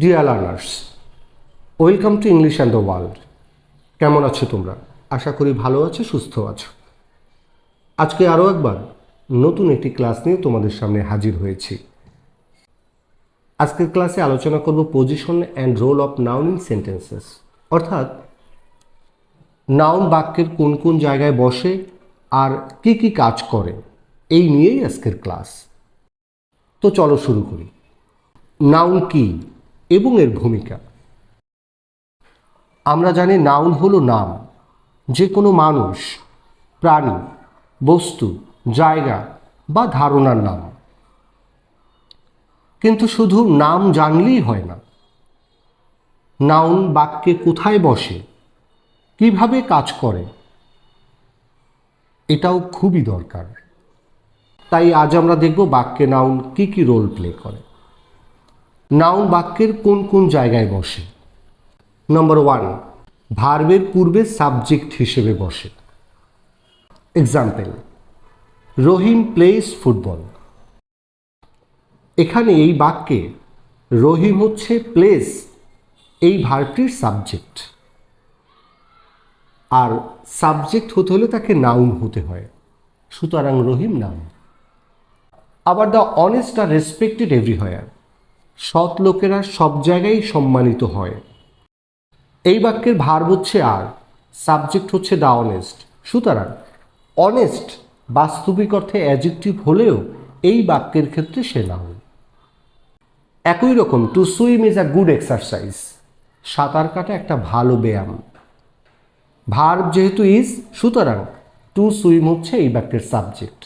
Dear learners welcome to English and the world কেমন আছো তোমরা? আশা করি ভালো আছো, সুস্থ আছো। আজকে আরও একবার নতুন একটি ক্লাস নিয়ে তোমাদের সামনে হাজির হয়েছি। আজকের ক্লাসে আলোচনা করব position and role of noun in sentences অর্থাৎ নাউন বাক্যের কোন কোন জায়গায় বসে আর কি কি কাজ করে, এই নিয়েই আজকের ক্লাস। তো চলো শুরু করি। নাউন কি? এবং এর ভূমিকা। আমরা জানি নাউন হলো নাম। যে কোনো মানুষ, প্রাণী, বস্তু, জায়গা বা ধারণার নাম। কিন্তু শুধু নাম জানলেই হয় না। নাউন বাক্যে কোথায় বসে, কীভাবে কাজ করে, এটাও খুবই দরকার। তাই আজ আমরা দেখব বাক্যে নাউন কি কি রোল প্লে করে। নাউন বাক্যের কোন কোন জায়গায় বসে? নম্বর ওয়ান ভার্বের পূর্বে সাবজেক্ট হিসেবে বসে। এক্সাম্পল রহিম প্লেস ফুটবল এখানে এই বাক্যে রহিম হচ্ছে প্লেস এই ভার্বটির সাবজেক্ট আর সাবজেক্ট হতে হলে তাকে নাউন হতে হয়, সুতরাং রহিম নাউন আবার the honest are respected everywhere সৎ লোকেরা সব জায়গায় সম্মানিত হয়। এই বাক্যের ভার হচ্ছে আর সাবজেক্ট হচ্ছে দ্য অনেস্ট সুতরাং অনেস্ট বাস্তবিক অর্থে অ্যাজেক্টিভ হলেও এই বাক্যের ক্ষেত্রে সে নাউন একই রকম to swim is a good exercise সাঁতার কাটা একটা ভালো ব্যায়াম। ভার্ব যেহেতু ইজ সুতরাং টু সুইম হচ্ছে এই বাক্যের সাবজেক্ট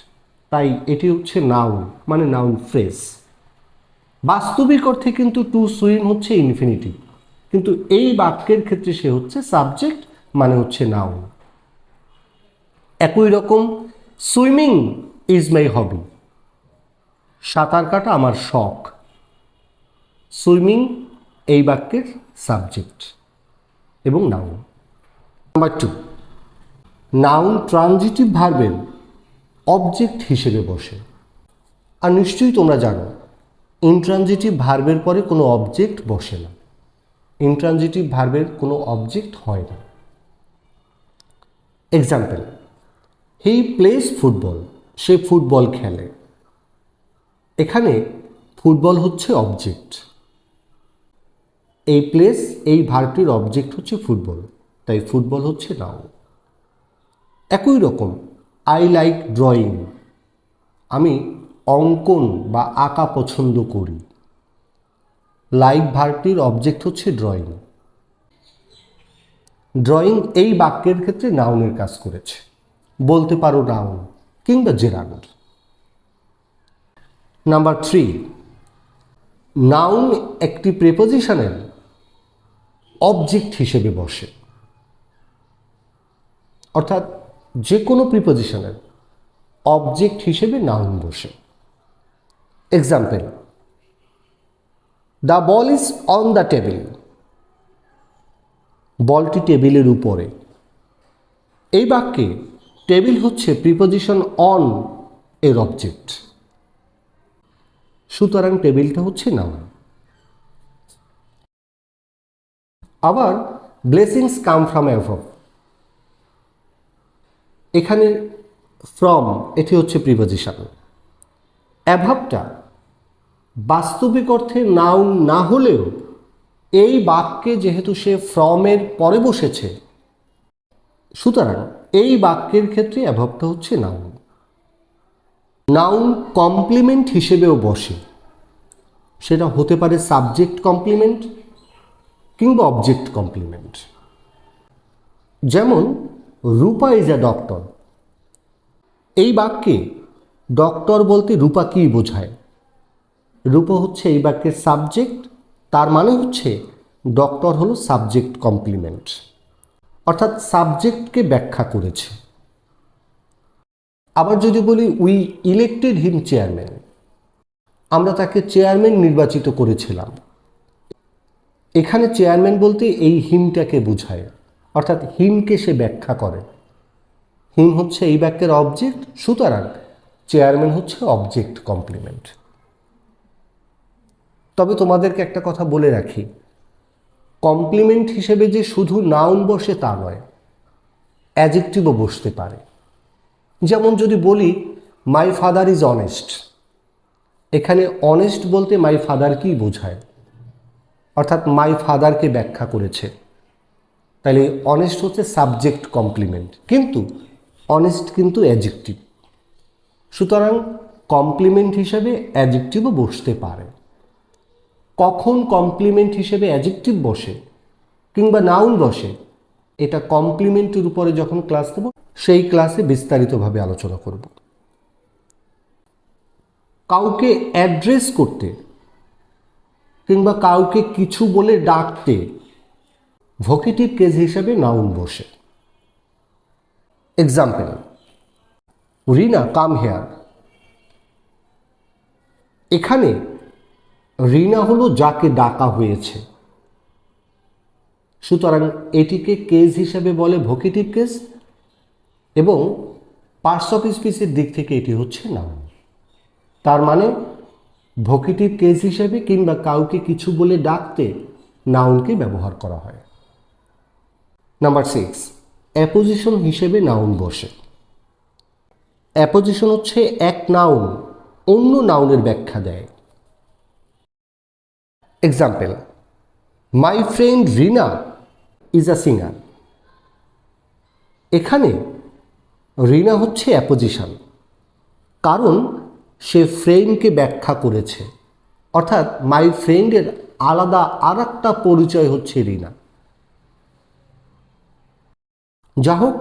তাই এটি হচ্ছে নাউন মানে নাউন ফ্রেজ বাস্তবিক অর্থে কিন্তু টু সুইম হচ্ছে ইনফিনিটিভ কিন্তু এই বাক্যের ক্ষেত্রে সে হচ্ছে সাবজেক্ট মানে হচ্ছে নাউন। একই রকম, সুইমিং ইজ মাই হবি। সাঁতার কাটা আমার শখ। সুইমিং এই বাক্যের সাবজেক্ট এবং noun. Number two, noun transitive ভার্বের অবজেক্ট হিসেবে বসে। আর নিশ্চয়ই তোমরা জানো ইনট্রানজিটিভ ভার্বের পরে কোনো অবজেক্ট বসে না। ইনট্রানজিটিভ ভার্বের কোনো অবজেক্ট হয় না। এক্সাম্পল হি প্লেস ফুটবল সে ফুটবল খেলে। এখানে ফুটবল হচ্ছে অবজেক্ট এই প্লেস এই ভার্বটির অবজেক্ট হচ্ছে ফুটবল তাই ফুটবল হচ্ছে নাও একই রকম আই লাইক ড্রয়িং আমি অঙ্কন বা আঁকা পছন্দ করি। লাইক ভার্বটির অবজেক্ট হচ্ছে ড্রয়িং ড্রয়িং এই বাক্যের ক্ষেত্রে নাউনের কাজ করেছে। বলতে পারো নাউন কিংবা জেরানোর নাম্বার থ্রি নাউন একটি প্রেপোজিশনের অবজেক্ট হিসেবে বসে। অর্থাৎ যে কোনো প্রিপোজিশনের অবজেক্ট হিসেবে নাউন বসে। Example the ball is on the table বলটি টেবিলের উপরে। এই বাক্যে টেবিল হচ্ছে প্রিপোজিশন অন এর অবজেক্ট সুতরাং টেবিলটা হচ্ছে নাউন আবার ব্লেসিংস কাম ফ্রম অ্যাভভ এখানে ফ্রম এটি হচ্ছে প্রিপোজিশন অ্যাভাবটা বাস্তবিক অর্থে নাউন না হলেও এই বাক্যে যেহেতু সে ফ্রমের পরে বসেছে, সুতরাং এই বাক্যের ক্ষেত্রে অ্যাভাবটা হচ্ছে নাউন। নাউন কমপ্লিমেন্ট হিসেবেও বসে। সেটা হতে পারে সাবজেক্ট কমপ্লিমেন্ট কিংবা অবজেক্ট কমপ্লিমেন্ট। যেমন, রূপা ইজ আ ডক্টর। এই বাক্যে ডক্টর বলতে রূপা কী বোঝায়? রূপা হচ্ছে এই বাক্যের সাবজেক্ট তার মানে হচ্ছে ডক্টর হলো সাবজেক্ট কমপ্লিমেন্ট অর্থাৎ সাবজেক্টকে ব্যাখ্যা করেছে। আবার যদি বলি উই ইলেক্টেড হিম চেয়ারম্যান আমরা তাকে চেয়ারম্যান নির্বাচিত করেছিলাম। এখানে চেয়ারম্যান বলতে এই হিমটাকে বোঝায়। অর্থাৎ হিমকে সে ব্যাখ্যা করে। হিম হচ্ছে এই বাক্যের অবজেক্ট সুতরাং চেয়ারম্যান হচ্ছে অবজেক্ট কমপ্লিমেন্ট তবে তোমাদেরকে একটা কথা বলে রাখি। কমপ্লিমেন্ট হিসেবে যে শুধু নাউন বসে তা নয় অ্যাজেক্টিভও বসতে পারে। যেমন যদি বলি মাই ফাদার ইজ অনেস্ট এখানে অনেস্ট বলতে মাই ফাদারকেই বোঝায়? অর্থাৎ মাই ফাদারকে ব্যাখ্যা করেছে। তাহলে অনেস্ট হচ্ছে সাবজেক্ট কমপ্লিমেন্ট কিন্তু অনেস্ট কিন্তু অ্যাজেক্টিভ সুতরাং কমপ্লিমেন্ট হিসেবে অ্যাজেক্টিভও বসতে পারে। কখন কমপ্লিমেন্ট হিসেবে অ্যাজেক্টিভ বসে কিংবা নাউন বসে, এটা কমপ্লিমেন্টের উপরে যখন ক্লাস দেব সেই ক্লাসে বিস্তারিতভাবে আলোচনা করব। কাউকে অ্যাড্রেস করতে কিংবা কাউকে কিছু বলে ডাকতে ভোকেটিভ কেস হিসেবে নাউন বসে। এক্সাম্পল রিনা কাম হেয়ার এখানে রিনা হলো যাকে ডাকা হয়েছে। সুতরাং এটিকে কেস হিসেবে বলে ভোকেটিভ কেস এবং পার্টস অফ স্পিচের দিক থেকে এটি হচ্ছে নাউন তার মানে ভোকেটিভ কেস হিসেবে কিংবা কাউকে কিছু বলে ডাকতে নাউনকে ব্যবহার করা হয়। নাম্বার সিক্স অ্যাপোজিশন হিসেবে নাউন বসে। অ্যাপোজিশন হচ্ছে এক নাউন অন্য নাউনের ব্যাখ্যা দেয়। Example my friend Rina is a singer এখানে রিনা হচ্ছে অ্যাপোজিশন কারণ সে ফ্রেন্ডকে ব্যাখ্যা করেছে। অর্থাৎ মাই ফ্রেন্ডের আলাদা আর একটা পরিচয় হচ্ছে রিনা যা হোক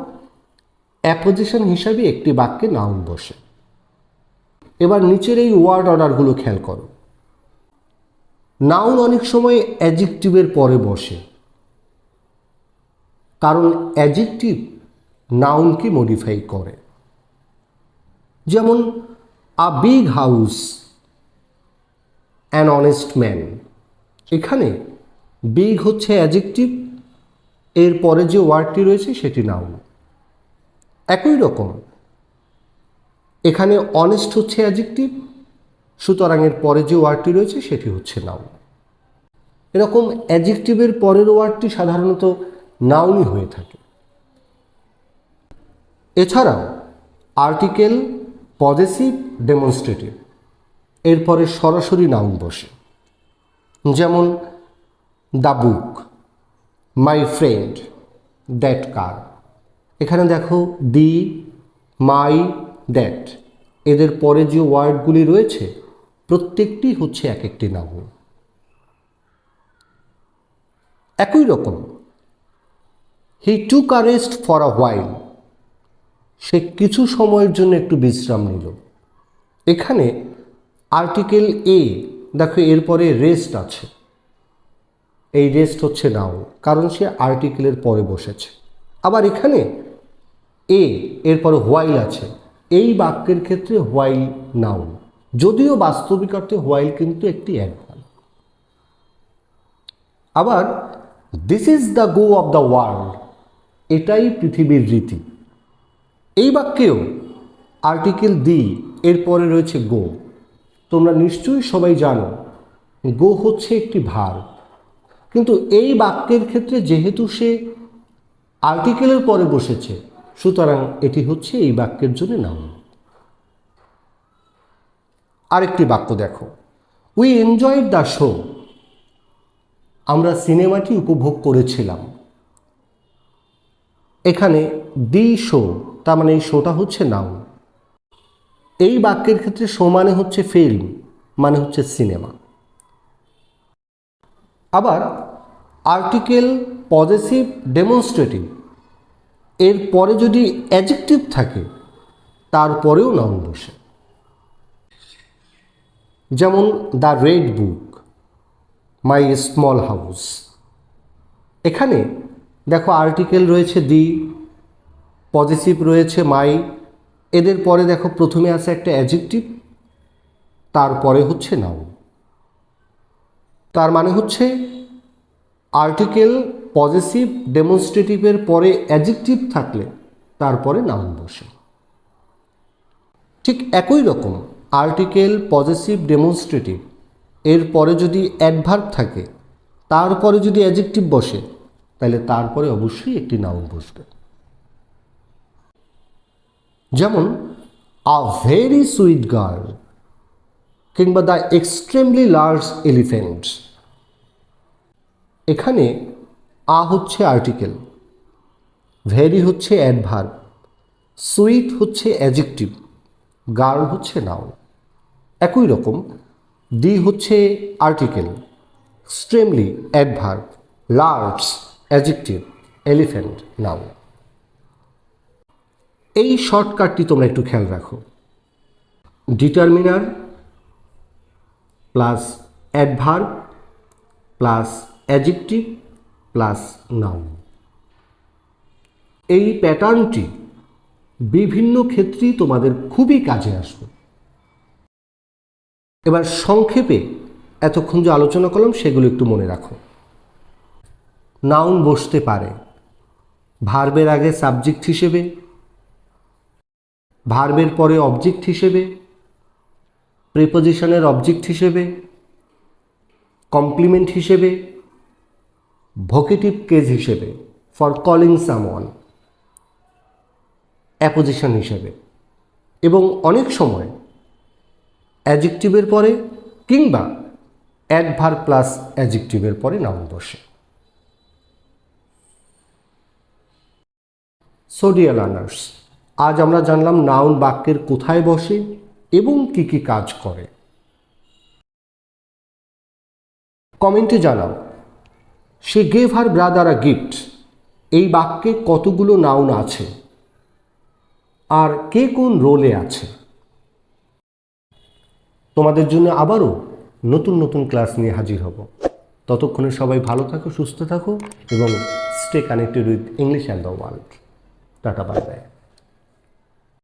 অ্যাপোজিশন হিসাবে একটি বাক্যে নাউন বসে। এবার নিচের এই ওয়ার্ড অর্ডারগুলো খেয়াল করো। নাউন অনেক সময় অ্যাজেক্টিভের পরে বসে। কারণ অ্যাজেক্টিভ নাউনকে মডিফাই করে। যেমন a big house an honest man এখানে বিগ হচ্ছে অ্যাজেক্টিভ এর পরে যে ওয়ার্ডটি রয়েছে সেটি নাউন। একই রকম, এখানে অনেস্ট হচ্ছে অ্যাজেক্টিভ সুতরাং এর পরে যে ওয়ার্ডটি রয়েছে সেটি হচ্ছে নাউন। এরকম অ্যাজেক্টিভের পরের ওয়ার্ডটি সাধারণত নাউনই হয়ে থাকে। এছাড়াও আর্টিকেল পজেসিভ ডেমনস্ট্রেটিভ, এরপরে সরাসরি নাউন বসে। যেমন, the book my friend that car এখানে দেখো, দি মাই দ্যাট এদের পরে যে ওয়ার্ডগুলি রয়েছে প্রত্যেকটি হচ্ছে এক একটি নাউন একই রকম। He took a rest for a while সে কিছু সময়ের জন্য একটু বিশ্রাম নিল। এখানে আর্টিকেল এ দেখো এরপরে রেস্ট আছে। এই রেস্ট হচ্ছে নাও, কারণ সে আর্টিকেলের পরে বসেছে। আবার এখানে এ এরপরে হোয়াইল আছে। এই বাক্যের ক্ষেত্রে হোয়াইল নাউন যদিও বাস্তবিক অর্থে হোয়াইল কিন্তু একটি অ্যাডভার্ব আবার this is the go of the world এটাই পৃথিবীর রীতি। এই বাক্যেও আর্টিকেল দি এরপরে রয়েছে গো তোমরা নিশ্চয়ই সবাই জানো গো হচ্ছে একটি ভার। কিন্তু এই বাক্যের ক্ষেত্রে যেহেতু সে আর্টিকেলের পরে বসেছে, সুতরাং এটি হচ্ছে এই বাক্যের জন্য নাম আরেকটি বাক্য দেখো। উই এনজয়েড দ্য শো আমরা সিনেমাটি উপভোগ করেছিলাম। এখানে দি শো তার মানে এই শোটা হচ্ছে নাউন এই বাক্যের ক্ষেত্রে শো মানে হচ্ছে ফিল্ম মানে হচ্ছে সিনেমা আবার আর্টিকেল পজেসিভ ডেমনস্ট্রেটিভ এর পরে যদি অ্যাজেক্টিভ থাকে, তারপরেও নাউন বসে। যেমন the red book, my small house. এখানে দেখো আর্টিকেল রয়েছে দি, পজিটিভ রয়েছে মাই। এদের পরে দেখো প্রথমে আছে একটা অ্যাজেক্টিভ, তারপরে হচ্ছে নাউন তার মানে হচ্ছে আর্টিকেল পজিটিভ, ডেমনস্ট্রেটিভের পরে অ্যাজেক্টিভ থাকলে তারপরে নাউন বসে। ঠিক একই রকম আর্টিকেল পজিটিভ ডেমনস্ট্রেটিভ। এর পরে যদি অ্যাডভার্ব থাকে, তারপরে যদি অ্যাজেক্টিভ বসে, তাহলে তারপরে অবশ্যই একটি নাউন বসবে। যেমন আ ভেরি সুইট গার্ল কিংবা দ্য এক্সট্রিমলি লার্জ এলিফেন্ট এখানে আ হচ্ছে আর্টিকেল ভেরি হচ্ছে অ্যাডভার্ব সুইট হচ্ছে অ্যাজেক্টিভ গার্ল হচ্ছে নাউন একই রকম দি হচ্ছে article extremely adverb large adjective elephant noun এই শর্টকাটটি তোমরা একটু খেয়াল রাখো। Determiner plus adverb plus adjective plus noun এই প্যাটার্নটি বিভিন্ন ক্ষেত্রেই তোমাদের খুবই কাজে আসবে। এবার সংক্ষেপে এতক্ষণ যে আলোচনা করলাম, সেগুলো একটু মনে রাখো। নাউন বসতে পারে। ভার্বের আগে সাবজেক্ট হিসেবে, ভার্বের পরে অবজেক্ট হিসেবে, প্রিপোজিশনের অবজেক্ট হিসেবে, কমপ্লিমেন্ট হিসেবে, ভোকেটিভ কেজ হিসেবে, ফর কলিং সামওয়ান, অ্যাপোজিশন হিসেবে। এবং অনেক সময় অ্যাজেক্টিভের পরে কিংবা অ্যাডভার প্লাস অ্যাজেক্টিভের পরে নাউন বসে সোডিয়া লার্নার্স আজ আমরা জানলাম নাউন বাক্যের কোথায় বসে এবং কি কি কাজ করে। কমেন্টে জানাও, she gave her brother a gift এই বাক্যে কতগুলো নাউন আছে? আর কে কোন রোলে আছে? তোমাদের জন্য আবারও নতুন নতুন ক্লাস নিয়ে হাজির হব। ততক্ষণে সবাই ভালো থাকো, সুস্থ থাকো এবং stay connected with English and the world tata bye by